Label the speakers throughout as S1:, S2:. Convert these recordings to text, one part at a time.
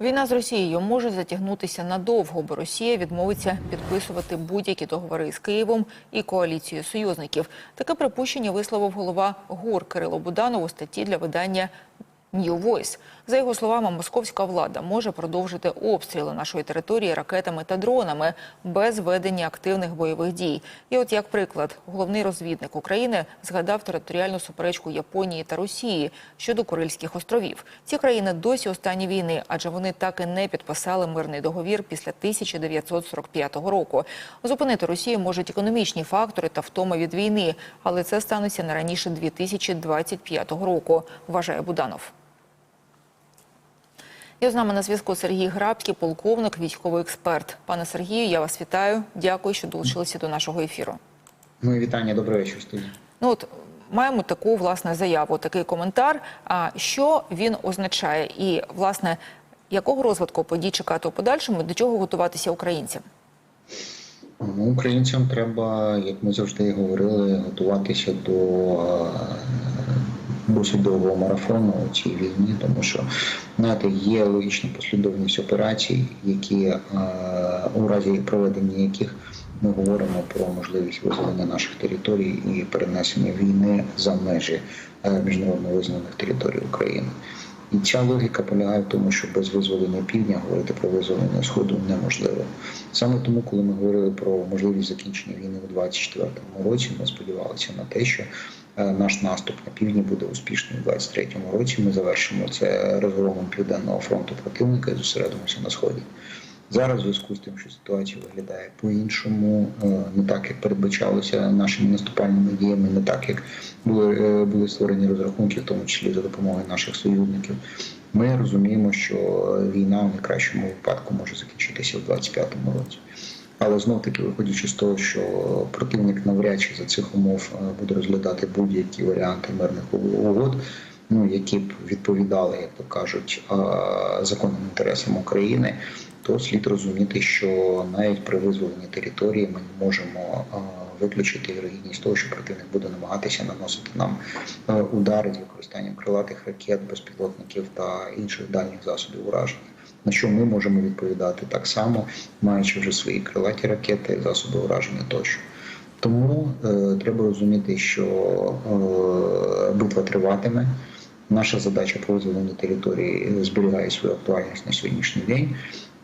S1: Війна з Росією може затягнутися надовго, бо Росія відмовиться підписувати будь-які договори з Києвом і коаліцією союзників. Таке припущення висловив голова ГУР Кирило Буданов у статті для видання New Voice. За його словами, московська влада може продовжити обстріли нашої території ракетами та дронами без ведення активних бойових дій. І от як приклад, головний розвідник України згадав територіальну суперечку Японії та Росії щодо Курильських островів. Ці країни досі у стані війни, адже вони так і не підписали мирний договір після 1945 року. Зупинити Росію можуть економічні фактори та втома від війни, але це станеться не раніше 2025 року, вважає Буданов. І з нами на зв'язку Сергій Грабський, полковник, військовий експерт. Пане Сергію, я вас вітаю. Дякую, що долучилися до нашого ефіру.
S2: Мої вітання, добрий вечір, студія.
S1: Ну от маємо таку власне заяву, такий коментар. А що він означає, і власне якого розвитку подій чекати у подальшому, до чого готуватися українцям?
S2: Ну, українцям треба, як ми завжди говорили, готуватися до е, досить довгого марафону у цій війні, тому що знаєте, є логічна послідовність операцій, які е, у разі проведення яких ми говоримо про можливість визволення наших територій і перенесення війни за межі е, міжнародно визнаних територій України. І ця логіка полягає в тому, що без визволення півдня говорити про визволення сходу неможливо. Саме тому, коли ми говорили про можливість закінчення війни у 2024 році, ми сподівалися на те, що наш наступ на півдні буде успішним у 2023 році. Ми завершимо це розгромом південного фронту противника і зосередимося на сході. Зараз, в зв'язку з тим, що ситуація виглядає по-іншому, е, не так як передбачалося нашими наступальними діями, не так як були, е, були створені розрахунки, в тому числі за допомогою наших союзників. Ми розуміємо, що війна в найкращому випадку може закінчитися в 2025 році. Але знов таки, виходячи з того, що противник навряд чи за цих умов е, буде розглядати будь-які варіанти мирних угод, ну які б відповідали, як то кажуть, е, законним інтересам України, то слід розуміти, що навіть при визволенні території ми не можемо е, виключити вірогідність того, що противник буде намагатися наносити нам удари з використанням крилатих ракет, безпілотників та інших дальніх засобів ураження. На що ми можемо відповідати так само, маючи вже свої крилаті ракети, засоби ураження тощо. Тому е, треба розуміти, що е, битва триватиме. Наша задача по визволенню території зберігає свою актуальність на сьогоднішній день.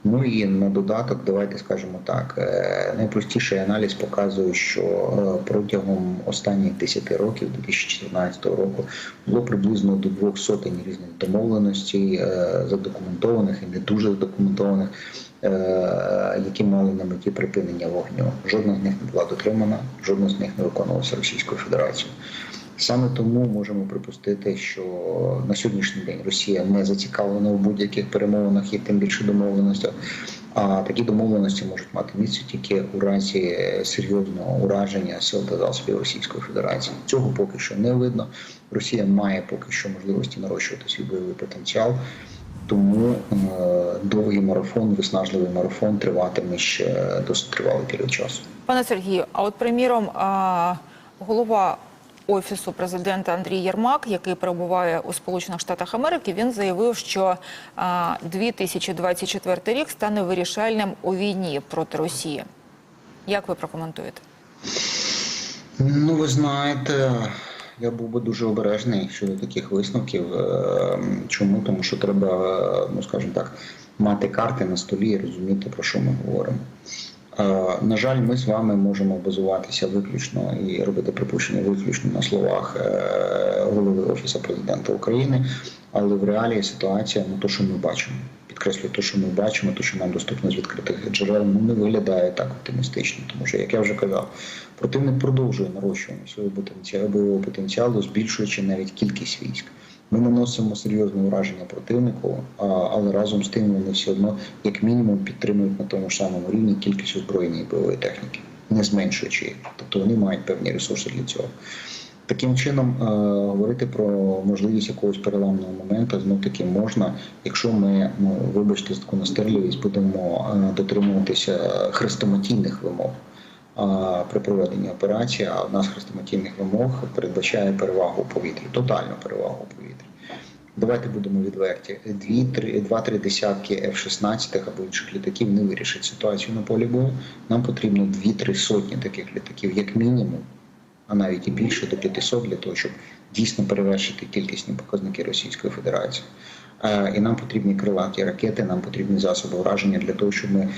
S2: Ну і на додаток, давайте скажемо так, е, найпростіший аналіз показує, що е, протягом останніх 10 років, 2014 року, було приблизно до двох сотень різних домовленостей, е, задокументованих і не дуже задокументованих, які мали на меті припинення вогню. Жодна з них не була дотримана, жодна з них не виконувалася Російською Федерацією. Саме тому можемо припустити, що на сьогоднішній день Росія не зацікавлена в будь-яких перемовинах і тим більше домовленостях. А такі домовленості можуть мати місце тільки у разі серйозного ураження сил та засобів Російської Федерації. Цього поки що не видно. Росія має поки що можливості нарощувати свій бойовий потенціал. Тому е, довгий марафон, виснажливий марафон триватиме ще досить тривалий період часу.
S1: Пане Сергію, а от приміром, голова офісу президента Андрій Єрмак, який перебуває у Сполучених Штатах Америки, він заявив, що а, 2024 рік стане вирішальним у війні проти Росії. Як ви прокоментуєте?
S2: Ну, ви знаєте, я був би дуже обережний щодо таких висновків. Е, Чому? Тому що треба, ну скажімо так, мати карти на столі і розуміти, про що ми говоримо. На жаль, ми з вами можемо базуватися виключно і робити припущення виключно на словах е, голови офісу президента України, але в реалії ситуація, ну то, що ми бачимо, підкреслюю, то, що ми бачимо, то, що нам доступно з відкритих джерел, ну не виглядає так оптимістично, тому що, як я вже казав, противник продовжує нарощування свого потенціалу бойового потенціалу, збільшуючи навіть кількість військ. Ми наносимо серйозне ураження противнику, але разом з тим вони все одно, як мінімум, підтримують на тому ж самому рівні кількість озброєння і бойової техніки, не зменшуючи їх. Тобто вони мають певні ресурси для цього. Таким чином, е, говорити про можливість якогось переламного моменту знов таки можна, якщо ми, ну вибачте, таку настирливість, будемо е, дотримуватися хрестоматійних вимог при проведенні операції. А одна з хрестоматійних вимог передбачає перевагу у повітрі, тотальну перевагу у повітрі. Давайте будемо відверті. Два-три десятки F-16 або інших літаків не вирішать ситуацію на полі бою. Нам потрібно дві-три сотні таких літаків, як мінімум, а навіть і більше до 500 для того, щоб дійсно перевершити кількісні показники Російської Федерації. Е, І нам потрібні крилаті ракети, нам потрібні засоби враження для того, щоб ми е,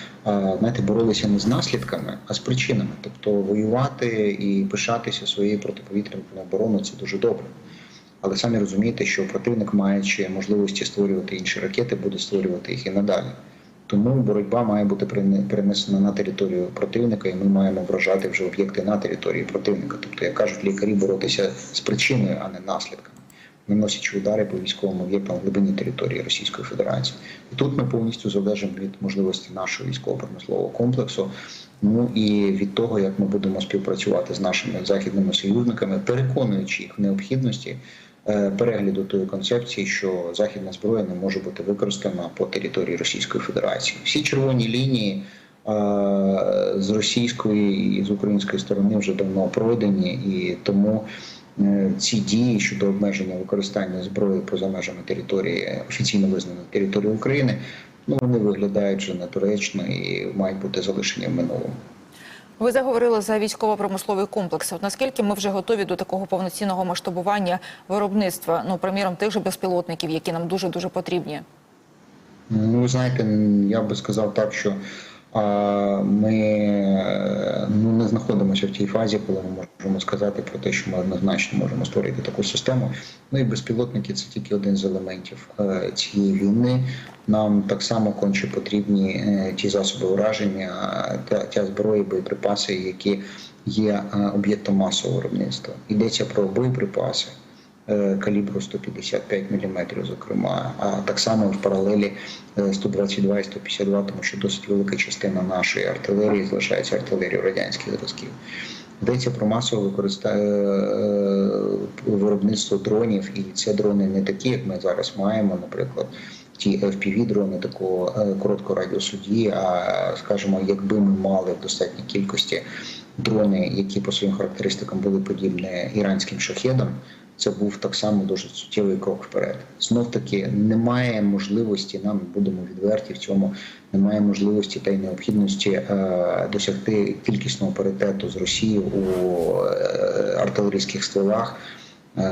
S2: знаєте, боролися не з наслідками, а з причинами. Тобто воювати і пишатися своєю протиповітряною обороною це дуже добре. Але самі розумієте, що противник, маючи можливості створювати інші ракети, буде створювати їх і надалі. Тому боротьба має бути перене- перенесена на територію противника, і ми маємо вражати вже об'єкти на території противника. Тобто, як кажуть лікарі, боротися з причиною, а не наслідками, наносячи удари по військовим об'єктам в глибині території Російської Федерації. І тут ми повністю залежимо від можливості нашого військово-промислового комплексу. Ну і від того, як ми будемо співпрацювати з нашими західними союзниками, переконуючи їх в необхідності е, перегляду тої концепції, що західна зброя не може бути використана по території Російської Федерації. Всі червоні лінії е, з російської і з української сторони вже давно пройдені, і тому ці дії щодо обмеження використання зброї поза межами території офіційно визнаної території України. Ну вони виглядають вже недоречно і мають бути залишені в минулому.
S1: Ви заговорили за військово-промисловий комплекс. От наскільки ми вже готові до такого повноцінного масштабування виробництва, ну приміром тих же безпілотників, які нам дуже дуже потрібні?
S2: Ну, ви знаєте, я би сказав так, що ми е, ну, не знаходимося в тій фазі, коли ми можемо сказати про те, що ми однозначно можемо створити таку систему. Ну і безпілотники це тільки один з елементів е, цієї війни. Нам так само конче потрібні е, ті засоби враження, та тя зброї, боєприпаси, які є е, об'єктом масового виробництва. Йдеться про боєприпаси е, калібру 155 мм, зокрема, а так само в паралелі е, 122 і 152, тому що досить велика частина нашої артилерії залишається артилерією радянських зразків. Йдеться про масове використання виробництво дронів, і це дрони не такі, як ми зараз маємо, наприклад. Ті fpv дрони такого е, короткого радіусу дії, а скажімо, якби ми мали в достатній кількості дрони, які по своїм характеристикам були подібні іранським шахедам, це був так само дуже суттєвий крок вперед. Знов таки немає можливості, нам будемо відверті в цьому, немає можливості та й необхідності е, досягти кількісного паритету з Росією у е, артилерійських стволах. Е,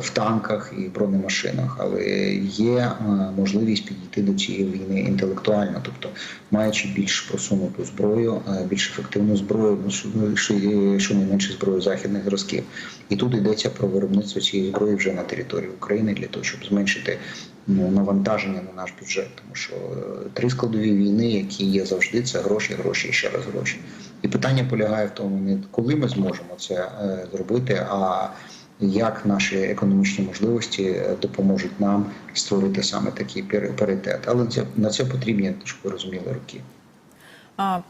S2: В танках і бронемашинах, але є е, можливість підійти до цієї війни інтелектуально, тобто маючи більш просунуту зброю, е, більш ефективну зброю, ну, що- ну, що- щонайменше зброю західних зразків. І тут йдеться про виробництво цієї зброї вже на території України для того, щоб зменшити ну, навантаження на наш бюджет. Тому що три складові війни, які є завжди, це гроші, гроші і ще раз гроші. І питання полягає в тому, не коли ми зможемо це зробити, а як наші економічні можливості е, допоможуть нам створити саме такий паритет. Але на це потрібні, щоб ви розуміли, роки.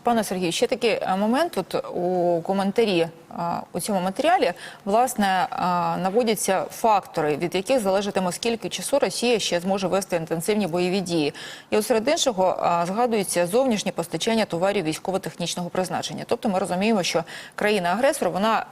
S1: Пане Сергію, ще такий е, момент тут у коментарі у цьому матеріалі власне наводяться фактори, від яких залежатиме скільки часу Росія ще зможе вести інтенсивні бойові дії. І от серед іншого згадується зовнішнє постачання товарів військово-технічного призначення. Тобто ми розуміємо, що країна-агресор вона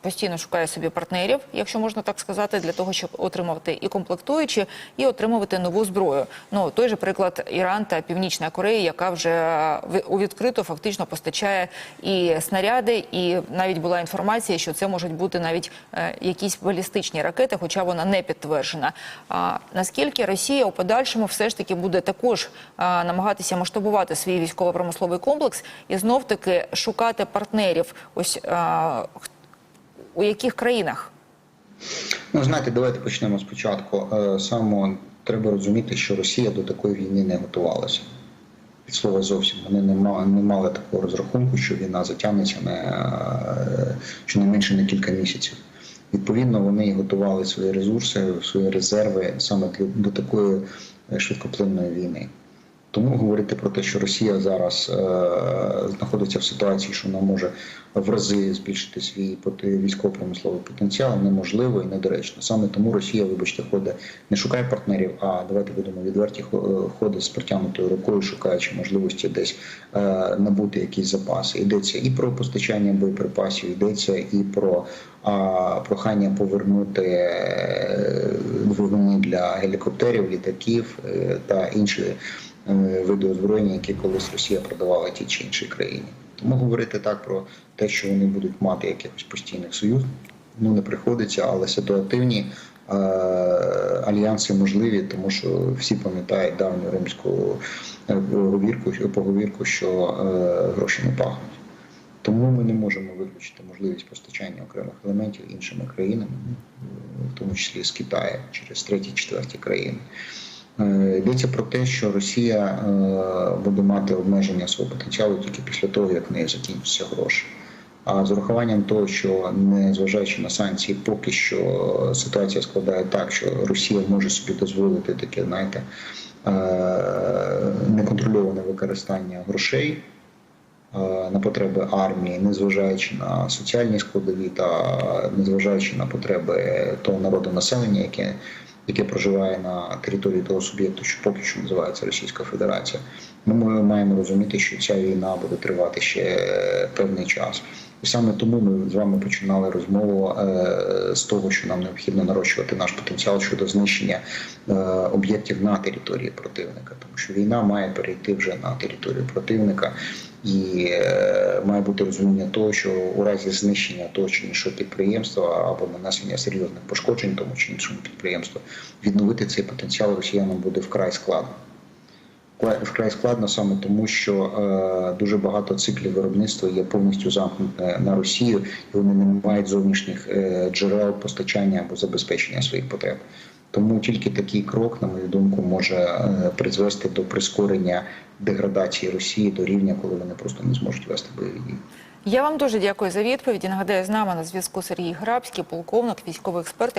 S1: постійно шукає собі партнерів, якщо можна так сказати, для того, щоб отримувати і комплектуючі, і отримувати нову зброю. Ну той же приклад Іран та Північна Корея, яка вже у відкрито фактично постачає і снаряди, і навіть була інформація, що це можуть бути навіть е, якісь балістичні ракети, хоча вона не підтверджена. А наскільки Росія у подальшому все ж таки буде також намагатися масштабувати свій військово-промисловий комплекс і знов таки шукати партнерів, ось х- у яких країнах?
S2: Ну, знаєте, давайте почнемо спочатку. Е, Само треба розуміти, що Росія до такої війни не готувалася. Від слова зовсім вони не мали, не мали такого розрахунку, що війна затягнеться на е, щонайменше на кілька місяців. Відповідно, вони готували свої ресурси, свої резерви саме до такої е, швидкоплинної війни. Тому говорити про те, що Росія зараз е, знаходиться в ситуації, що вона може в рази збільшити свій військово-промисловий потенціал, неможливо і недоречно. Саме тому Росія, вибачте, ходить не шукає партнерів, а давайте будемо відверті, хо- ходить з протягнутою рукою, шукаючи можливості десь е, набути якісь запаси. Йдеться і про постачання боєприпасів, йдеться і про а, прохання повернути е, двигуни для гелікоптерів, літаків е, та інші е, види озброєння, які колись Росія продавала тій чи іншій країні. Тому говорити так про те, що вони будуть мати якихось постійних союзів, ну не приходиться, але ситуативні е, альянси можливі, тому що всі пам'ятають давню римську е, говірку, поговірку, що е, гроші не пахнуть. Тому ми не можемо виключити можливість постачання окремих елементів іншими країнами, в тому числі з Китаю через треті, четверті країни. Е, Йдеться про те, що Росія е, буде мати обмеження свого потенціалу тільки після того, як в неї закінчаться гроші. А з урахуванням того, що незважаючи на санкції, поки що ситуація складає так, що Росія може собі дозволити таке, знаєте, е, неконтрольоване використання грошей на потреби армії, незважаючи на соціальні складові та незважаючи на потреби того народу населення, яке, яке проживає на території того суб'єкту, що поки що називається Російська Федерація. Ми маємо розуміти, що ця війна буде тривати ще певний час. І саме тому ми з вами починали розмову е, з того, що нам необхідно нарощувати наш потенціал щодо знищення е, об'єктів на території противника, тому що війна має перейти вже на територію противника, і е, має бути розуміння того, що у разі знищення того чи іншого підприємства або нанесення серйозних пошкоджень тому чи іншому підприємству, відновити цей потенціал росіянам буде вкрай складно. Вкрай- складно саме тому, що е, дуже багато циклів виробництва є повністю замкнуті на Росію, і вони не мають зовнішніх е, джерел постачання або забезпечення своїх потреб. Тому тільки такий крок, на мою думку, може е, призвести до прискорення деградації Росії до рівня, коли вони просто не зможуть вести бойові дії.
S1: Я вам дуже дякую за відповіді. Нагадаю, з нами на зв'язку Сергій Грабський, полковник, військовий експерт.